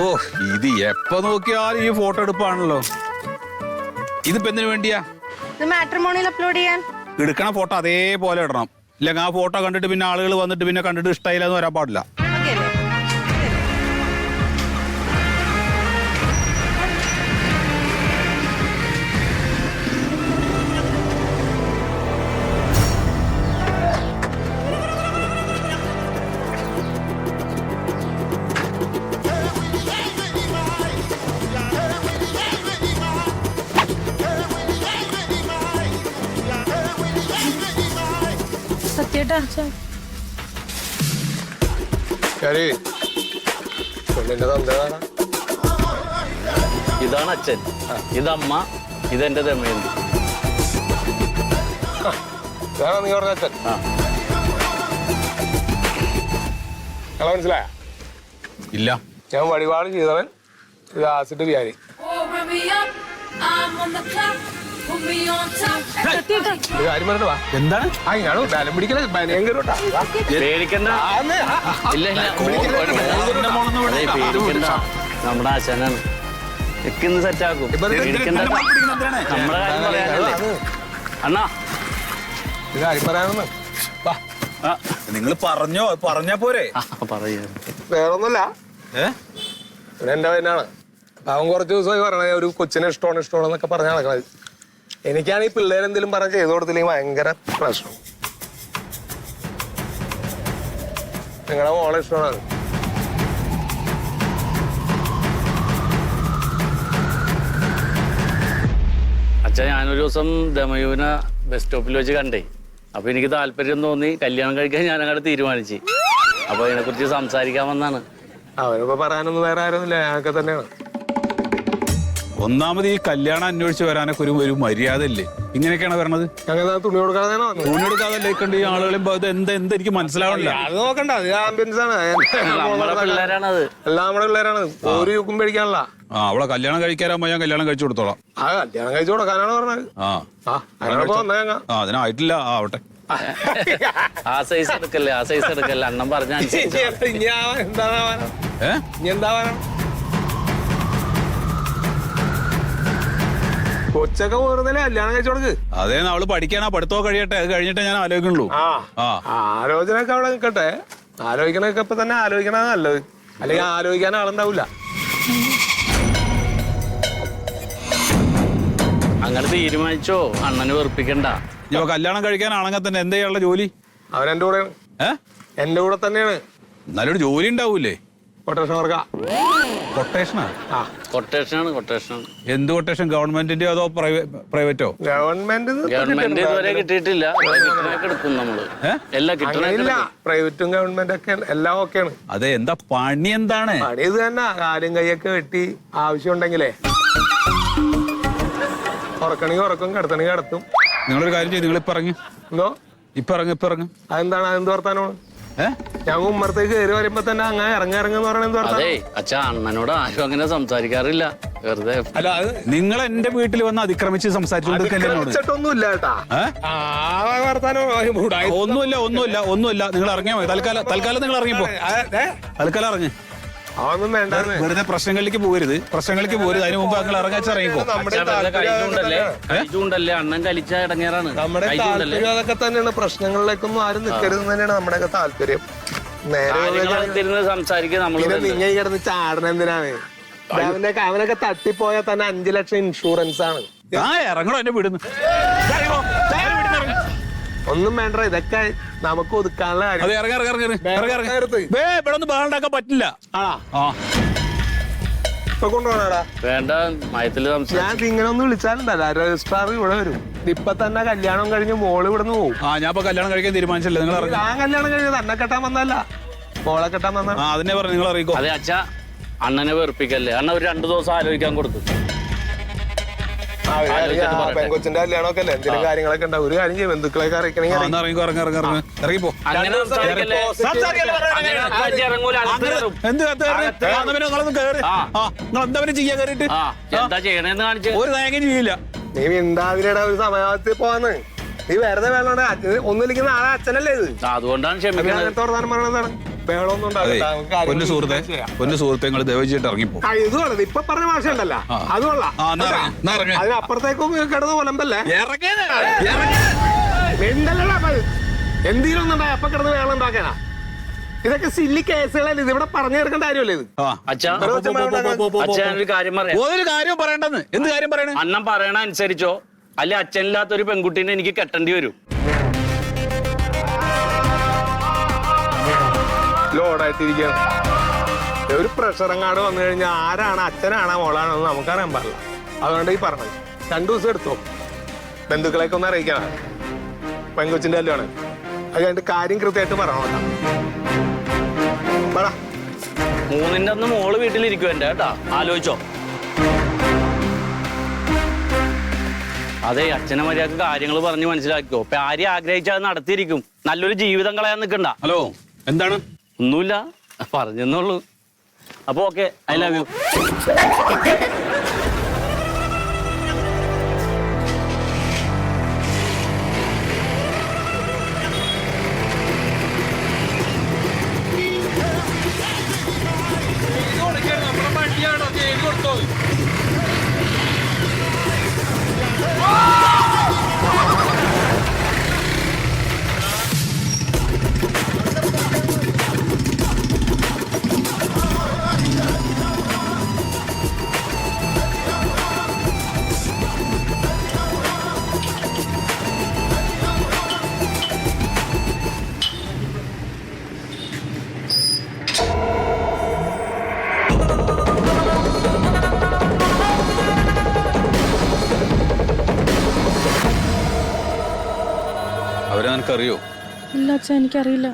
ഓ ഇത് എപ്പോ നോക്കിയാലും ഈ ഫോട്ടോ എടുപ്പാണല്ലോ. ഇതിപ്പോ എന്തിനു വേണ്ടിയാ? ഇത് മാട്രിമോണിയിൽ അപ്ലോഡ് ചെയ്യാൻ. എടുക്കണ ഫോട്ടോ അതേപോലെ ഇടണം. ഇല്ലെങ്കിൽ ആ ഫോട്ടോ കണ്ടിട്ട് പിന്നെ ആളുകൾ വന്നിട്ട് പിന്നെ കണ്ടിട്ട് ഇഷ്ടമായില്ല എന്ന് വരാൻ പാടില്ല. സത്യേട്ടാ. ഇതാണ് അച്ഛൻ. ഇതമ്മ ഇതെന്റെ ദമയന്തി. നീ പറഞ്ഞ അച്ഛൻ. മനസ്സിലായ? ഇല്ല. ഞാൻ വഴിപാട് ചെയ്തവൻ ഇത് ആസിഡ് വ്യാനി എന്താണ്? ബലം പിടിക്കല പേടിക്കണ്ട. ഇല്ല. പേടിക്കണ്ട. നമ്മുടെ ആശാനാണ് എക്കിന്ന് സെറ്റ് ആക്കും. പേടിക്കണ്ട. നമ്മുടെ കാര്യം പറയാനല്ലേ? അണ്ണാ. കാര്യം നിങ്ങൾ പറഞ്ഞോ പറഞ്ഞ പോരെ. ആ, പറയൂ. വേറൊന്നുമില്ല. ഏഹ് എന്റെ പയ്യനാണ് അവൻ കുറച്ച് ദിവസമായി പറഞ്ഞ ഒരു കൊച്ചിനെ ഇഷ്ടമാണ് ഇഷ്ടമാണെന്നൊക്കെ പറഞ്ഞാൽ നടക്കണത്. എനിക്കാണ് ഈ പിള്ളേർ എന്തെങ്കിലും പറഞ്ഞ് ചെയ്തു കൊടുത്തില്ലെങ്കിൽ ഭയങ്കര പ്രശ്നം. നിങ്ങളുടെ മോളെ ഇഷ്ടമാണ്. അച്ഛാ ഞാനൊരു ദിവസം ദമയൂന ബസ് സ്റ്റോപ്പിൽ വെച്ച് കണ്ടേ. അപ്പൊ എനിക്ക് താല്പര്യം തോന്നി കല്യാണം കഴിക്കാൻ ഞാൻ അങ്ങോട്ട് തീരുമാനിച്ചു. അപ്പൊ അതിനെക്കുറിച്ച് സംസാരിക്കാൻ വന്നാണ്. അവരിപ്പോ പറയാനൊന്നും വേറെ ആരൊന്നുമില്ല ഞങ്ങൾക്ക് തന്നെയാണ്. ഒന്നാമത് ഈ കല്യാണം അന്വേഷിച്ച് വരാനൊക്കെ ഒരു ഒരു മര്യാദ ഇല്ലേ ഇങ്ങനെയൊക്കെയാണ് വരണത്? തുണി കൊടുക്കാതെ വന്നത് ഊണെടുക്കാതെ കണ്ട് ഈ ആളുകളെയും ഇത് എന്താ എന്താ എനിക്ക് മനസ്സിലാവണില്ല. അത് നോക്കണ്ട. അത് ആംബിയൻസ് ആണ് എല്ലാം നമ്മുടെ പിള്ളേരാണ്. ഒരു യുക്കും പേടിക്കാനുള്ള ആ അവളെ കല്യാണം കഴിക്കാനാകുമ്പോ ഞാൻ കല്യാണം കഴിച്ചു കൊടുത്തോളാം. ആ കല്യാണം കഴിച്ചു കൊടുക്കാനാണ് പറഞ്ഞത്. ആ. ആ അതിനായിട്ടില്ല ആ, ആവട്ടെ. ആ സൈസ് എടുക്കല്ലേ ആ സൈസ് എടുക്കല്ലേ? അണ്ണൻ പറഞ്ഞ എന്താ ആവാനാ? ഏ? ഇനി എന്താ കൊച്ചൊക്കെ പോരുന്നില്ലേ കല്യാണം കഴിച്ചു കൊടുക്ക്? അതേ അവൾ പഠിക്കാനാ പഠിത്തോ കഴിയട്ടെ. അത് കഴിഞ്ഞിട്ടേ ഞാൻ ആലോചിക്കുള്ളൂ ആ. ഒക്കെ ആലോചനയൊക്കെ അവിടെ നിൽക്കട്ടെ. ആലോചിക്കണൊക്കെ ഇപ്പൊ തന്നെ ആലോചിക്കണ നല്ലത്. അല്ലെങ്കിൽ ആലോചിക്കാൻ ആളുണ്ടാവില്ല. അങ്ങനെ തീരുമാനിച്ചോ? അണ്ണന് വെറുപ്പിക്കണ്ട. ഇപ്പൊ കല്യാണം കഴിക്കാനാണെങ്കിൽ തന്നെ. എന്താ ചെയ്യാനുള്ള ജോലി? അവൻ എന്റെ കൂടെയാണ് ഏ? എന്റെ കൂടെ തന്നെയാണ്. എന്നാലും ജോലി ഉണ്ടാവൂലേ? കൊട്ടേഷൻ വർക്ക കൊട്ടേഷനാ ആ? കൊട്ടേഷനാണ് കൊട്ടേഷനാണ് എന്ത് കൊട്ടേഷൻ ഗവൺമെന്റിന്റെയോ അതോ പ്രൈവറ്റോ? ഗവൺമെന്റ് ഗവൺമെന്റ് ഇതുവരെ കിട്ടിയിട്ടില്ല. കിട്ടണൊക്കെ എടുക്കും നമ്മൾ. എല്ലാം കിട്ടണില്ല. പ്രൈവറ്റും ഗവൺമെന്റ് ഒക്കെ എല്ലാം ഓക്കെയാണ്. അതെ എന്താ പണി എന്താണ്? പണി ഇത് തന്നെ. കാലും കൈയൊക്കെ വെട്ടി ആവശ്യം ഉണ്ടെങ്കിലേ. ഉറക്കണെങ്കിൽ ഉറക്കും കിടത്തണെങ്കിൽ കിടത്തും. നിങ്ങളൊരു കാര്യം ചെയ്ത് നിങ്ങൾ ഇപ്പൊ ഇറങ്ങി. എന്തോ? ഇപ്പൊ ഇറങ്ങി ഇപ്പൊ ഇറങ്ങി. അതെന്താണ്? അതെന്ത് വർത്താനമാണ്? ഞാൻ ഉമ്മറത്തേക്ക് കയറി വരുമ്പോ തന്നെ അങ്ങനെ ഇറങ്ങി ഇറങ്ങുന്ന പറയണെന്ന് അതെ അച്ഛാ അണ്ണനോട് ആരും അങ്ങനെ സംസാരിക്കാറില്ല. വെറുതെ അല്ല അത് നിങ്ങൾ എന്റെ വീട്ടിൽ വന്ന് അതിക്രമിച്ച് എന്നോട്. വെച്ചിട്ടൊന്നുമില്ല കേട്ടാ? ആ വർത്താനം ഉടായി- ഒന്നുമില്ല ഒന്നുമില്ല ഒന്നുമില്ല. നിങ്ങൾ ഇറങ്ങിയാൽ മതി. തൽക്കാലം തൽക്കാലം നിങ്ങൾ ഇറങ്ങിപ്പോ. തൽക്കാലം ഇറങ്ങി. അതൊന്നും വേണ്ട. വെറുതെ പ്രശ്നങ്ങളിലേക്ക് പോകരുത്. പ്രശ്നങ്ങളിലേക്ക് പോകരുത്. അതിന് മുമ്പ് നിങ്ങൾ ഇറങ്ങാച്ച ഇറങ്ങിക്കോ. നമ്മുടെ അച്ഛാ വെറുതെ കൈ താല്പര്യം ചൂണ്ടല്ലേ അതൊക്കെ കൈ ചൂണ്ടല്ലേ അണ്ണൻ കലിച്ച ഇടങ്ങേറാണ്. നമ്മുടെ താല്പര്യം അതൊക്കെ തന്നെയാണ്. പ്രശ്നങ്ങളിലേക്കൊന്നും ആരും നിൽക്കരുത് തന്നെയാണ് നമ്മുടെയൊക്കെ താല്പര്യം. നേരെ സംസാരിക്കുക നമ്മൾ നിങ്ങൾ കിടന്ന് ചാടണ എന്തിനാണ്? അവനൊക്കെ അവനൊക്കെ തട്ടിപ്പോയാൽ തന്നെ അഞ്ചു ലക്ഷം ഇൻഷുറൻസ് ആണ്. ആ ഇറങ്ങണോ എന്നെ വീടുന്ന്? ഒന്നും വേണ്ട ഇതൊക്കെ നമുക്ക് ഒതുക്കാനുള്ള കാര്യം. അതെ ഇറങ്ങി ഇറങ്ങി ഇറങ്ങി ഇറങ്ങി ഇറങ്ങി. വേ ഇവിടെ ഒന്ന് ബഹളുണ്ടാക്കാൻ പറ്റില്ല. ആ. ആ. ഇപ്പൊ കൊണ്ടുപോകണടാ വേണ്ട മയത്തിൽ ഞാൻ ഇങ്ങനെ ഒന്ന് വിളിച്ചാലുണ്ടല്ല രജിസ്ട്രാർ ഇവിടെ വരും. ഇപ്പൊ തന്നെ കല്യാണം കഴിഞ്ഞ് മോൾ ഇവിടെ നിന്ന് പോകും ആ ഞാൻ ഇപ്പൊ കല്യാണം കഴിക്കാൻ തീരുമാനിച്ചല്ലേ നിങ്ങൾ ഇറങ്ങി. ഞാൻ കല്യാണം കഴിഞ്ഞത് തന്നെ കെട്ടാൻ വന്നല്ല മോളെ കെട്ടാൻ വന്ന ആ അതിനെ പറഞ്ഞു നിങ്ങൾ അറിയിക്കോ അതെ അച്ഛാ അണ്ണനെ വെറുപ്പിക്കല്ലേ? അണ്ണ ഒരു രണ്ടു ദിവസം ആലോചിക്കാൻ കൊടുത്തു. പെങ്കൊച്ചിന്റെ കല്യാണമൊക്കെ അല്ലേ? എന്തെങ്കിലും കാര്യങ്ങളൊക്കെ ഉണ്ടാവും. ഒരു കാര്യം ചെയ്യും ബന്ധുക്കളൊക്കെ ഇറങ്ങിക്കോ ഇറങ്ങി ഇറങ്ങി ഇറങ്ങി. ഇറങ്ങിപ്പോ. എന്ത് ചെയ്യാൻ കേറിട്ട് ഒരു തേങ്ങയും ചെയ്യില്ല നീ ഉണ്ടാവില്ലടാ ഒരു സമയത്തിൽ പോവാന്ന്. നീ വെറുതെ വേണ്ട ഒന്നില്ലെങ്കിൽ നാളെ അച്ഛനല്ലേ ഇത്? അതുകൊണ്ടാണ് അത് പൊന്നു സുഹൃത്തെ ചെയ്യാം. പൊന്നു സുഹൃത്തെ നിങ്ങൾ ദയവചിട്ട് ഇറങ്ങിപ്പോ. ഇത് ഇപ്പൊ പറഞ്ഞ ഭാഷ ഉണ്ടല്ലോ. അത് കൊള്ളാം. അതിനപ്പുറത്തേക്കും കിടന്ന് കൊലമ്പല്ലേ എന്തല്ലടാ അപ്പൊ കിടന്ന് വേളം ഉണ്ടാക്കാനാ ഇതൊക്കെ സില്ലി കേസുകളല്ലേ. ഇത് ഇവിടെ പറഞ്ഞു തീർക്കേണ്ട കാര്യമല്ലേ ഇത്? കാര്യം പറയാം. ഒരു കാര്യം പറയണ്ടെന്ന്. എന്ത് കാര്യം പറയണ? അനുസരിച്ചോ അല്ലെ അച്ഛനില്ലാത്ത ഒരു പെൺകുട്ടീനെ എനിക്ക് കെട്ടേണ്ടി വരും. ലോഡായിട്ടിരിക്കുകയാണ് ഒരു പ്രഷർ അങ്ങാട് വന്നു കഴിഞ്ഞാൽ ആരാണ് അച്ഛനാണോ മോളാണോ എന്ന് നമുക്കറിയാൻ പാടില്ല. അതുകൊണ്ട് ഈ പറഞ്ഞത്. രണ്ടു ദിവസം എടുത്തോ. ബന്ധുക്കളെയൊക്കെ ഒന്ന് അറിയിക്കണം. പെങ്കൊച്ചിന്റെ കല്യാണം. അത് കഴിഞ്ഞിട്ട് കാര്യം കൃത്യമായിട്ട് പറയണം പറ. മൂന്നിന്റെ അന്ന് മോൾ വീട്ടിലിരിക്കും എന്റെ കേട്ടാ. ആലോചിച്ചോ. അതെ അച്ഛനെ മര്യാദയ്ക്ക് കാര്യങ്ങൾ പറഞ്ഞ് മനസ്സിലാക്കിയോ ഇപ്പൊ ആരെയും ആഗ്രഹിച്ചാൽ അത് നടത്തിയിരിക്കും. നല്ലൊരു ജീവിതം കളയാൻ നിൽക്കണ്ട ഹലോ എന്താണ്? ഒന്നുമില്ല. പറഞ്ഞെന്നുള്ളൂ അപ്പോൾ ഓക്കെ ഐ ലവ് യു നിനക്കറിയോ? ഇല്ല അച്ഛാ എനിക്കറിയില്ല.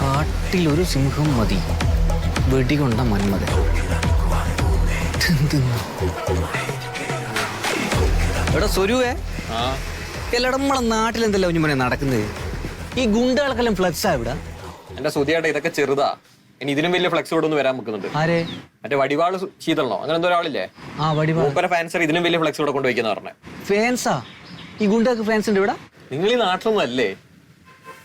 കാട്ടിലൊരു സിംഹം മതി. വെടികൊണ്ട മന്മത? എടാ സ്വരുവേ എല്ലാടം നമ്മളെ നാട്ടിൽ എന്തല്ല കുഞ്ഞുമനെ നടക്കുന്നത്? ഈ ഗുണ്ടകൾക്കെല്ലാം ഫ്ലക്സാ ഇവിടെ? എന്റെ സുതിയായിട്ട് ഇതൊക്കെ ചെറുതാ. ഇനി ഇതിലും വലിയ ഫ്ലക്സ് ഇവിടെ ഒന്ന് വരാൻ വെക്കുന്നുണ്ട് ആരെ? മറ്റേ വടിവാൾ ശീതളണോ അങ്ങനെ എന്തോ ഒരാളില്ലേ? ആ വടിവാൾ മൂപ്പര ഫാൻസർ ഇതിലും വലിയ ഫ്ലക്സ് ഇവിടെ കൊണ്ടുവയ്ക്കുന്ന പറഞ്ഞേ. ഫാൻസാ ഈ ഗുണ്ടകൾക്ക് ഫാൻസ് ഉണ്ട് ഇവിടെ? നിങ്ങൾ ഈ നാട്ടിലൊന്നും അല്ലേ?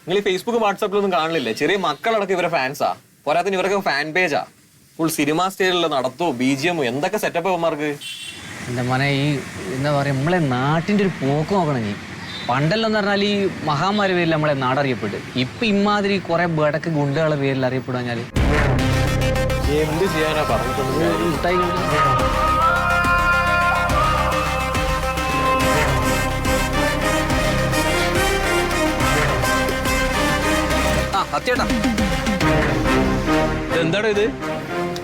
നിങ്ങൾ ഈ ഫേസ്ബുക്ക് വാട്സാപ്പിലൊന്നും കാണില്ലേ. ചെറിയ മക്കളടക്കം ഇവരെ ഫാൻസാ പോരാത്തിന് ഇവരൊക്കെ ഫാൻ പേജാ ഫുൾ സിനിമ സ്റ്റേജിലുള്ള നടത്തോ ബി ജി എമ്മോ എന്തൊക്കെ സെറ്റപ്പ് അവന്മാർക്ക് എന്റെ മനെ ഈ എന്താ പറയാ നമ്മളെ നാട്ടിന്റെ ഒരു പോക്ക് നോക്കണം നീ പണ്ടെല്ലാം എന്ന് പറഞ്ഞാൽ ഈ മഹാമാരി പേരിൽ നമ്മളെ നാടറിയപ്പെട്ട് ഇപ്പൊ ഇമാതിരി കുറെ ബടക്ക് ഗുണ്ടകളെ പേരിൽ അറിയപ്പെടുകഞ്ഞാൽ എന്ത് ചെയ്യാനാ സത്യേട്ടാ. എന്താണ് ഇത്?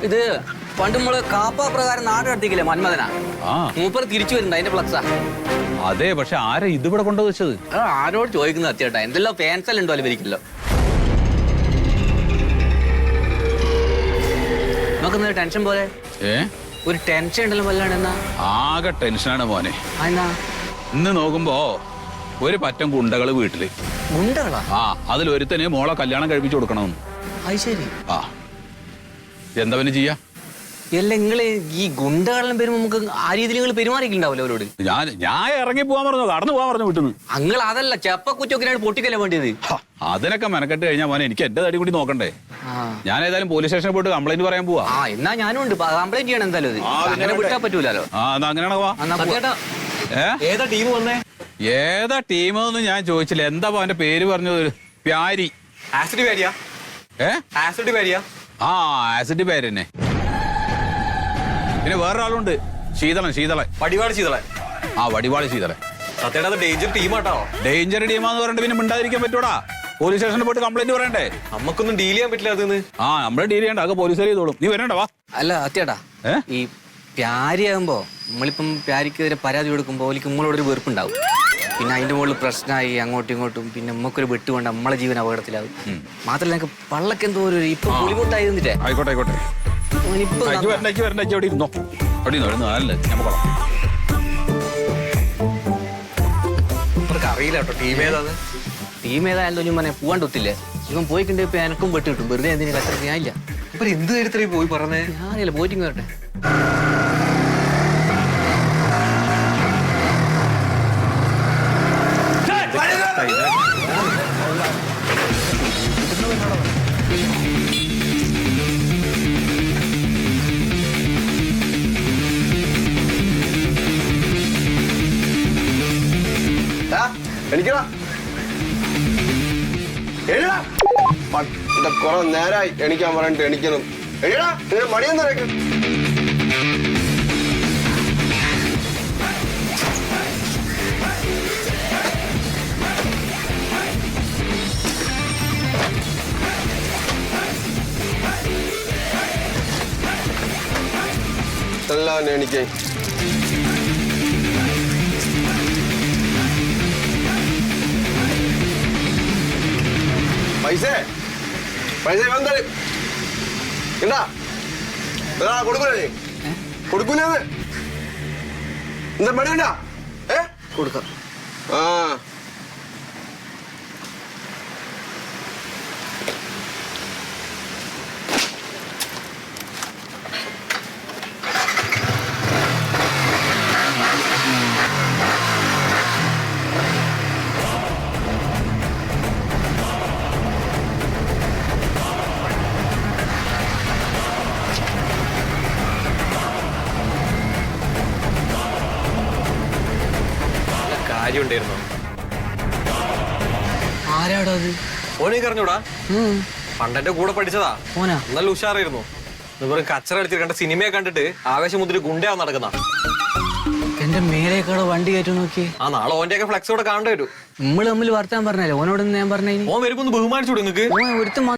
ഇത് പണ്ട് നമ്മൾ കാപ്പ പ്രകാരം നാട് കടത്തിക്കില്ലേ മന്മഥന? ആ. മൂപ്പർ തിരിച്ചു വരുന്നുണ്ട് അതിന്റെ ഫ്ലക്സാ അതെ പക്ഷെ ആരാ ഇതിവിടെ കൊണ്ടു വെച്ചത്? ആരോട് ചോദിക്കുന്നത് അത്യേട്ടാ? എന്തെല്ലാം ഫാൻസ് എല്ലാം ഉണ്ടോ അലവരിക്കല്ലോ ടെൻഷൻ പോലെ? ഏ? ഒരു ടെൻഷൻ ഉണ്ടല്ലോ വല്ലാണ് എന്നാ? ആകെ ടെൻഷനാണ് മോനെ. എന്നാ? ഇന്ന് നോക്കുമ്പോ ഒരു പറ്റം ഗുണ്ടകൾ വീട്ടിൽ. ഗുണ്ടകളാ? ആ അതിൽ ഒരുത്തന് മോളെ കല്യാണം കഴിപ്പിച്ചു കൊടുക്കണമെന്ന്. അത് ശരി. ആ. എന്താ പിന്നെ ചെയ്യാ? അല്ല നിങ്ങൾ ഈ ഗുണ്ടകളെല്ലാം പേര് നമുക്ക് ആ രീതിയിൽ നിങ്ങൾ പെരുമാറിയിട്ടുണ്ടാവില്ല അവരോട്? ഞാൻ ഞാൻ ഇറങ്ങി പോവാൻ പറഞ്ഞു കടന്നു പോവാൻ പറഞ്ഞു വിട്ടു അങ്ങൾ അതല്ല ചെപ്പ കുറ്റൊക്കെയാണ് പൊട്ടിക്കല്ലേ വേണ്ടിയത്. ഹ, അതിനൊക്കെ മെനക്കെട്ട് കഴിഞ്ഞാൽ മോനെ എനിക്ക് എന്റെ തടി കൂടി നോക്കണ്ടേ. ഞാൻ ഏതായാലും പോലീസ് സ്റ്റേഷനിൽ പോയിട്ട് കംപ്ലൈന്റ് പറയാൻ പോവാ. ആ എന്നാ ഞാനും ഉണ്ട്. കംപ്ലൈന്റ് ചെയ്യണം എന്തായാലും ഇത്. ആ, പിന്നെ അങ്ങനെ വിട്ടാ പറ്റൂലോ ആ എന്നാ അങ്ങനെയാണോ വാ. എന്നാ പോവാം. ഏ? ഏതാ ടീം വന്നേ? ഏതാ ടീമെന്ന് ഞാൻ ചോദിച്ചില്ല. എന്താ അവന്റെ പേര് പറഞ്ഞത്? പ്യാരി. ആസിഡ് പേരിയാ ഏ? ആസിഡ് പേരിയാ ആ ആസിഡ് പേര് തന്നെ. പിന്നെ വേറൊരാളുണ്ട്. ശീതളൻ ശീതളൻ. വടിവാട് ശീതളൻ. ആ വടിവാളി ശീതളൻ. സത്യേട്ടാ അത് ഡേഞ്ചർ ടീമാട്ടോ ഡേഞ്ചർ ടീമാന്ന് പറഞ്ഞിട്ട് പിന്നെ മിണ്ടാതിരിക്കാൻ പറ്റൂടാ. പോലീസ് സ്റ്റേഷനിൽ പോയിട്ട് കംപ്ലൈന്റ് പറയണ്ടേ? നമുക്കൊന്നും ഡീൽ ചെയ്യാൻ പറ്റില്ല അതിന്ന് ആ നമ്മൾ ഡീൽ ചെയ്യണ്ട. അതൊക്കെ പോലീസുകാർ ചെയ്തോളും. നീ വരണ്ട വാ. അല്ല അത്യേട്ടാ ഈ പ്യാരിയാകുമ്പോ നമ്മളിപ്പം പ്യാരിക്കെതിരെ പരാതി കൊടുക്കുമ്പോൾ ഓലിക്ക് നമ്മളോടൊരു വെറുപ്പുണ്ടാവും. പിന്നെ അതിന്റെ മുകളിൽ പ്രശ്നമായി അങ്ങോട്ടും ഇങ്ങോട്ടും. പിന്നെ നമുക്കൊരു വെട്ടുകൊണ്ട് നമ്മളെ ജീവൻ അപകടത്തിലാവും. മാത്രമല്ല എനിക്ക് പള്ളക്കെന്തോ ഒരു ഇപ്പൊ പുളിമുട്ടായി ആയിക്കോട്ടെ ആയിക്കോട്ടെ. ഓനിപ്പോ അയച്ചു വരണ്ട അയച്ചു വരണ്ട അയച്ചു അവിടെ ഇരുന്നോ അവിടെ ഇരുന്നോ ഞാൻ അറിയില്ല കേട്ടോ ടീം ഏതാണ് ടീം ഏതായാലും മനെ ഇവൻ പോയിട്ടുണ്ട് ഇപ്പൊ എനക്കും പെട്ട് കിട്ടും വെറുതെ എന്തിനു കച്ചറ ഞാനില്ല ഇപ്പൊ എന്ത് കാര്യത്തിലായി പോയി പറഞ്ഞേ? ഞാനില്ല പോയിട്ടിങ് വരട്ടെ? കൊറേ നേരായി എണിക്കാൻ പറഞ്ഞിട്ട് എണിക്കണം എഴുതാ മടിയൊന്നും നിനക്ക്? എല്ലാം എണിക്കേ. പൈസ? പൈസ ഇവൻ തരും. എന്താ എന്താ കൊടുക്കൂലേ കൊടുക്കൂലെന്ന് എന്താ മടിയുണ്ടാ ഏ? കൊടുക്കാം. ആ. നല്ല കാര്യം ഉണ്ടായിരുന്നു ആരാടാ അത്? ഓനെ അറിഞ്ഞൂടാ? ഉം. പണ്ടെന്റെ കൂടെ പഠിച്ചതാ. ഓനാ? നല്ല ഉഷാറായിരുന്നു. ഇവർ കച്ചറ അടിച്ചിട്ട് കണ്ട സിനിമയെ കണ്ടിട്ട് ആവേശം മുതൽ ഗുണ്ടയാ നടക്കുന്ന. എന്റെ മേലേക്കാടെ വണ്ടി കയറ്റി നോക്കി ആ നാളെ ഓന്റെ ഒക്കെ ഫ്ലെക്സ് കൂടെ കാണേണ്ടി വരും. നമ്മൾ തമ്മിൽ വർത്താൻ പറഞ്ഞല്ലേ ഓനോട് ഞാൻ പറഞ്ഞു ഓൻ വരുമ്പോ ഒന്ന് ബഹുമാനിച്ചു നിങ്ങൾക്ക് ഒരു ഒരുത്തം